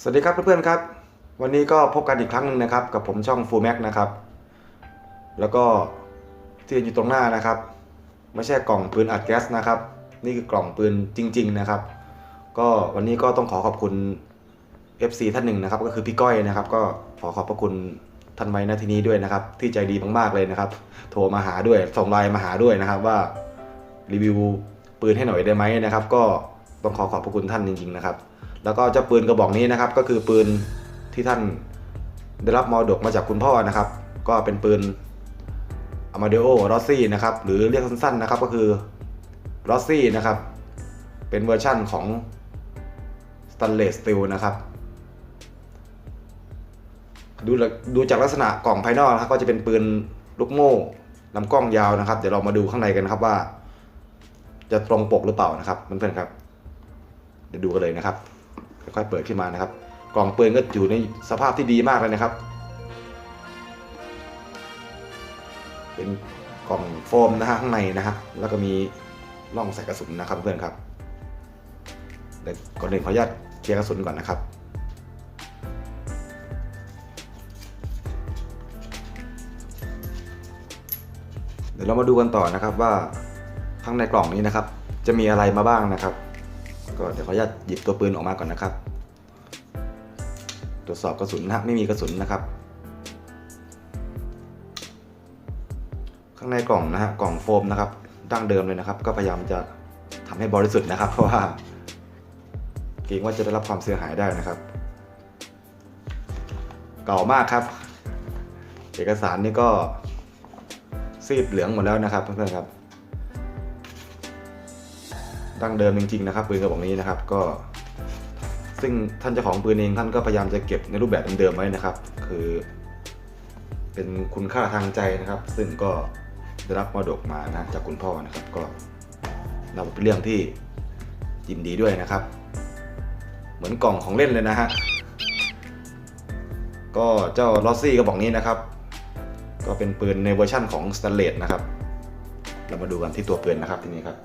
สวัสดีครับเพื่อนๆครับ วันนี้ก็พบกันอีกครั้งหนึ่งนะครับ กับผมช่อง Full Max นะครับ แล้วก็ที่อยู่ตรงหน้านะครับ ไม่ใช่กล่องปืนอัดแก๊สนะครับ นี่คือกล่องปืนจริง ๆนะครับ ก็วันนี้ก็ต้องขอขอบคุณ FC ท่านหนึ่งนะครับ ก็คือพี่ก้อยนะครับ ก็ขอขอบพระคุณท่านไว้ณที่นี้ด้วยนะครับ ที่ใจดีมากๆเลยนะครับ โทรมาหาด้วยส่งไลน์มาหาด้วยนะครับว่ารีวิวปืนให้หน่อยได้ไหมนะครับ ก็ต้องขอขอบพระคุณท่านจริง ๆ นะครับ แล้วก็เจ้าปืนกระบอกนี้นะครับ ก็คือปืนที่ท่านได้รับมรดกมาจากคุณพ่อนะครับ ก็เป็นปืน Amadeo Rossi นะครับ หรือเรียกสั้นๆนะครับก็คือ Rossi นะครับ เป็นเวอร์ชั่นของ Stainless Steel นะครับดูดูจากลักษณะกล่องภายนอกนะครับก็จะเป็นปืนลูกโม่ลำกล้องยาวนะครับ เดี๋ยวเรามาดูข้างในกันนะครับว่า จะตรงปกหรือเปล่านะครับเพื่อนๆครับ เดี๋ยวดูกันเลยนะครับ ค่อยๆเปิดขึ้นมานะครับ กล่องปืนก็อยู่ในสภาพที่ดีมากเลยนะครับ เป็นกล่องโฟมนะฮะข้างในนะครับแล้วก็มีร่องใส่กระสุนนะครับเพื่อนครับเดี๋ยวก่อนอื่นขออนุญาตเคลียร์กระสุนก่อนนะครับเดี๋ยวเรามาดูกันต่อนะครับว่าข้างในกล่องนี้นะครับ จะมีอะไรมาบ้างนะครับ ก็เดี๋ยวขออนุญาตหยิบตัวปืนออกมาก่อนนะครับ ตรวจสอบกระสุนนะไม่มีกระสุนนะครับ ข้างในกล่องนะฮะกล่องโฟมนะครับดั้งเดิมเลยนะครับ ก็พยายามจะทำให้บริสุทธิ์นะครับ เพราะว่าเกรงว่าจะได้รับความเสียหายได้นะครับ เก่ามากครับ เอกสารนี่ก็ซีดเหลืองหมดแล้วนะครับเพื่อนๆครับ ดั้งเดิมจริงๆนะครับปืนกระบอกนี้นะครับก็ ซึ่งท่านเจ้าของปืนเองท่านก็พยายามจะเก็บในรูปแบบเดิมๆไว้นะครับ คือ เป็นคุณค่าทางใจนะครับ ซึ่งก็ได้รับมรดกมานะจากคุณพ่อนะครับ ก็นับเป็นเรื่องที่ยินดีด้วยนะครับ เหมือนกล่องของเล่นเลยนะฮะก็เจ้าลอสซี่กระบอกนี้นะครับ ก็เป็นปืนในเวอร์ชั่นของสแตนเลสนะครับ เรามาดูกันที่ตัวปืนนะครับที่นี่ครับ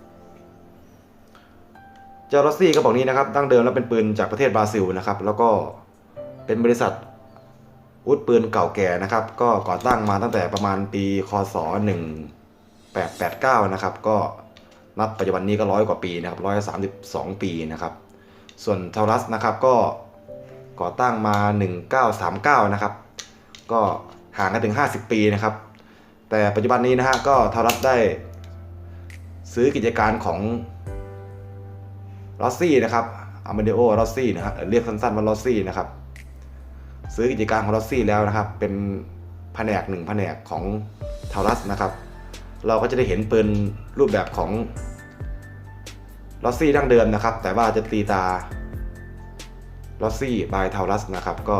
จ้ารอสซี่กระบอกนี้นะครับ ดั้งเดิมแล้วเป็นปืนจากประเทศบราซิลนะครับ แล้วก็เป็นบริษัทอาวุธปืนเก่าแก่นะครับ ก็ก่อตั้งมาตั้งแต่ประมาณปีคศ 1889 นะครับ ก็นับปัจจุบันนี้ก็ร้อยกว่าปีนะครับร้อยสามสิบสองปีนะครับ ส่วนเทารัสนะครับก็ก่อตั้งมา 1939 นะครับ ก็ห่างกันถึง 50 ปีนะครับ แต่ปัจจุบันนี้นะฮะก็เทารัสได้ซื้อกิจการของ ลอสซี่นะครับอ m ม d เดโอลอสซี่นะครับเรียกสั้นๆว่าลอสซี่นะครับ ซื้อกิจการของลอสซี่แล้วนะครับ เป็นแผนกหนึ่งแผนกของทารัสนะครับ เราก็จะได้เห็นปืนรูปแบบของลอสซี่ดั้งเดิมนะครับ แต่ว่าจะตีตาลอสซี่บายทารัสนะครับ ก็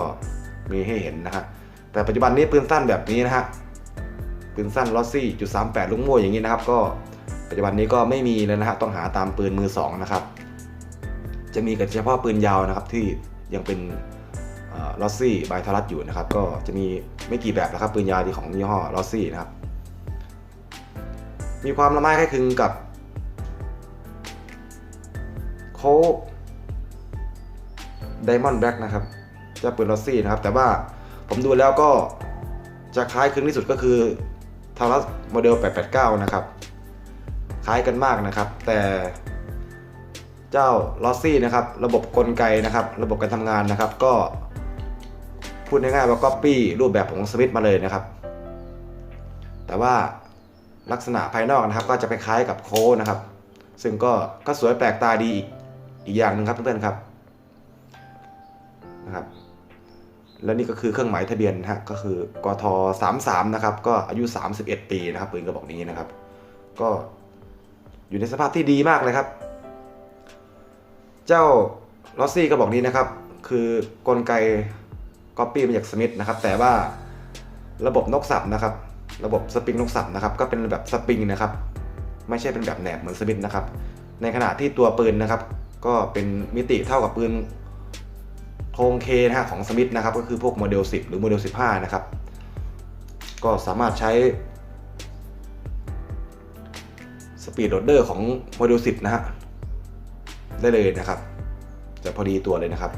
มีให้เห็นนะฮะแต่ปัจจุบันนี้ปืนสั้นแบบนี้นะฮะปืนสั้นลอสซี่จุดสามแปดลูกโม่อย่างนี้นะครับ ก็ปัจจุบันนี้ก็ไม่มีแล้วนะฮะต้องหาตามปืนมือสองนะครับ จะมีแต่เฉพาะปืนยาวนะครับที่ยังเป็นลอสซี่บายทารัสอยู่นะครับ ก็จะมีไม่กี่แบบนะครับปืนยาวที่ของยี่ห้อลอสซี่นะครับ มีความละไม้คล้ายคลึงกับโคไดมอนด์แบล็กนะครับเจะปืนลอสซี่นะครับ แต่ว่าผมดูแล้วก็จะคล้ายคลึงที่สุดก็คือทารัสโมเดล 889 นะครับ คล้ายกันมากนะครับ แต่ เจ้าลอสซี่นะครับ ระบบกลไกนะครับ ระบบการทำงานนะครับ ก็พูดง่ายๆว่าก๊อปปี้รูปแบบของสวิตมาเลยนะครับ แต่ว่าลักษณะภายนอกนะครับ ก็จะไปคล้ายกับโค้ดนะครับ ซึ่งก็ก็สวยแปลกตาดีอีกอีกอย่างหนึ่งครับเพื่อนๆครับนะครับ และนี่ก็คือเครื่องหมายทะเบียนนะฮะก็คือกท33นะครับ ก็อายุ 31 ปีนะครับปืนกระบอกนี้นะครับ ก็อยู่ในสภาพที่ดีมากเลยครับ เจ้าลอสซี่กระบอกนี้นะครับ คือกลไกก๊อปปี้มาจากสมิธนะครับ แต่ว่าระบบนกสับนะครับ ระบบสปริงนกสับนะครับ ก็เป็นแบบสปริงนะครับ ไม่ใช่เป็นแบบแหนบเหมือนสมิธนะครับ ในขณะที่ตัวปืนนะครับ ก็เป็นมิติเท่ากับปืนโครงเคนะฮะของสมิธนะครับ ก็คือพวกโมเดล 10 หรือโมเดล 15 นะครับ ก็สามารถใช้สปีดโรดเดอร์ของโมเดล 10 นะฮะ ได้เลยนะครับ จะพอดีตัวเลยนะครับ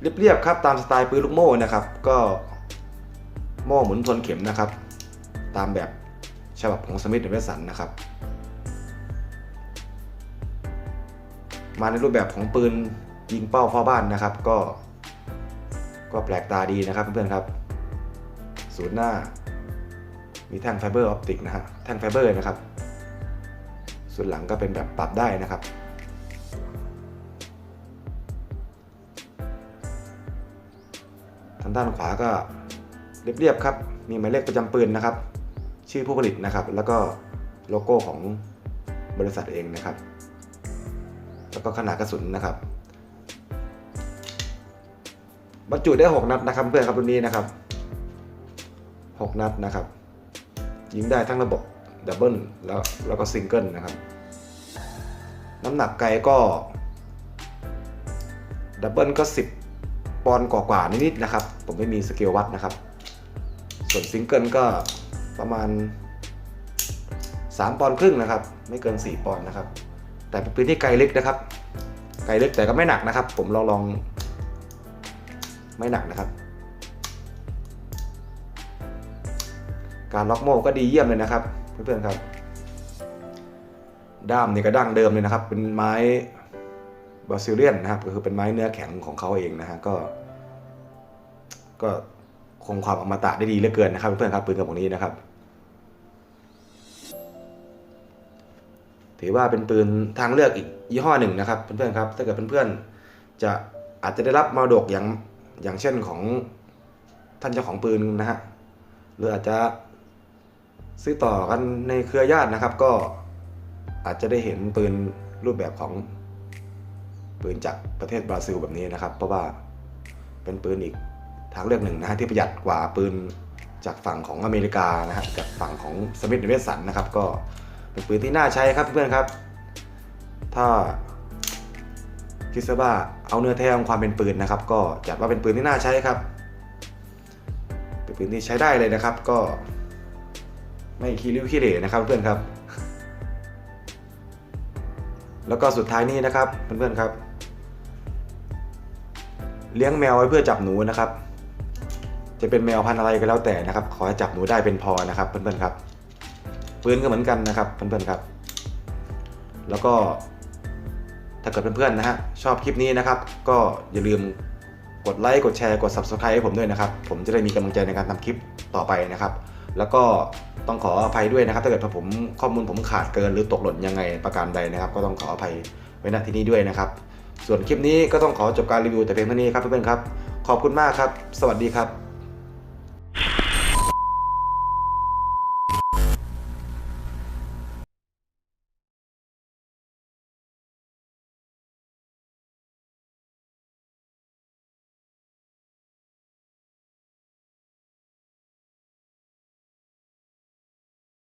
เรียบๆครับตามสไตล์ปืนลูกโม่นะครับ ก็โม่หมุนทนเข็มนะครับ ตามแบบฉบับของสมิธเวสันนะครับ มาในรูปแบบของปืนยิงเป้าเฝ้าบ้านนะครับ ก็ ก็แปลกตาดีนะครับเพื่อนๆครับศูนย์หน้า มีแท่งไฟเบอร์ออปติกนะฮะแท่งไฟเบอร์นะครับ ส่วนหลังก็เป็นแบบปรับได้นะครับ ทางด้านขวาก็เรียบๆครับ มีหมายเลขประจำปืนนะครับ ชื่อผู้ผลิตนะครับ แล้วก็โลโก้ของบริษัทเองนะครับ แล้วก็ขนาดกระสุนนะครับ บรรจุได้ 6 นัดนะครับเพื่อนครับรุ่นนี้นะครับ 6 นัดนะครับ ยิงได้ทั้งระบบ ดับเบิลแล้วแล้วก็ซิงเกิลนะครับ น้ำหนักไกลก็ดับเบิลก็ 10 ปอนด์กว่าๆนิดๆนะครับ ผมไม่มีสเกลวัดนะครับ ส่วนซิงเกิลก็ประมาณ 3 ปอนด์ครึ่งนะครับ ไม่เกิน 4 ปอนด์นะครับ แต่เป็นปืนที่ไกลลึกนะครับ ไกลลึกแต่ก็ไม่หนักนะครับ ผมลองลองไม่หนักนะครับ การล็อกโม่ก็ดีเยี่ยมเลยนะครับ เพื่อนๆครับ ด้ามนี่ก็ดั้งเดิมเลยนะครับ เป็นไม้บาซิเลียนนะครับ ก็คือเป็นไม้เนื้อแข็งของเขาเองนะฮะก็ ก็คงความอมตะได้ดีเหลือเกินนะครับเพื่อนๆครับปืนกระบอกนี้นะครับ ถือว่าเป็นปืนทางเลือกอีกยี่ห้อหนึ่งนะครับเพื่อนๆครับ ถ้าเกิดเพื่อนๆจะอาจจะได้รับมรดกอย่างอย่างเช่นของท่านเจ้าของปืนนะฮะหรืออาจจะ ซื้อต่อกันในเครือญาตินะครับ ก็อาจจะได้เห็นปืนรูปแบบของปืนจากประเทศบราซิลแบบนี้นะครับ เพราะว่าเป็นปืนอีกทางเลือกหนึ่งนะฮะที่ประหยัดกว่าปืนจากฝั่งของอเมริกานะฮะจากฝั่งของสมิธเวสันนะครับ ก็เป็นปืนที่น่าใช้ครับเพื่อนครับ ถ้าคิดซะว่าเอาเนื้อแท้ของความเป็นปืนนะครับ ก็จัดว่าเป็นปืนที่น่าใช้ครับ เป็นปืนที่ใช้ได้เลยนะครับ ก็ ไม่ขี้ริ้วขี้เหร่นะครับเพื่อนครับ แล้วก็สุดท้ายนี้นะครับเพื่อนๆครับ เลี้ยงแมวไว้เพื่อจับหนูนะครับ จะเป็นแมวพันธุ์อะไรก็แล้วแต่นะครับ ขอให้จับหนูได้เป็นพอนะครับเพื่อนๆครับปืนก็เหมือนกันนะครับเพื่อนๆครับ แล้วก็ถ้าเกิดเพื่อนๆนะฮะชอบคลิปนี้นะครับ ก็อย่าลืมกดไลค์กดแชร์กด subscribe ให้ผมด้วยนะครับ ผมจะได้มีกำลังใจในการทำคลิปต่อไปนะครับ แล้วก็ต้องขออภัยด้วยนะครับถ้าเกิดผมข้อมูลผมขาดเกินหรือตกหล่นยังไงประการใดนะครับ ก็ต้องขออภัยไว้ณที่นี้ด้วยนะครับ ส่วนคลิปนี้ก็ต้องขอจบการรีวิวแต่เพียงเท่านี้ครับเพื่อนๆครับ ขอบคุณมากครับ สวัสดีครับ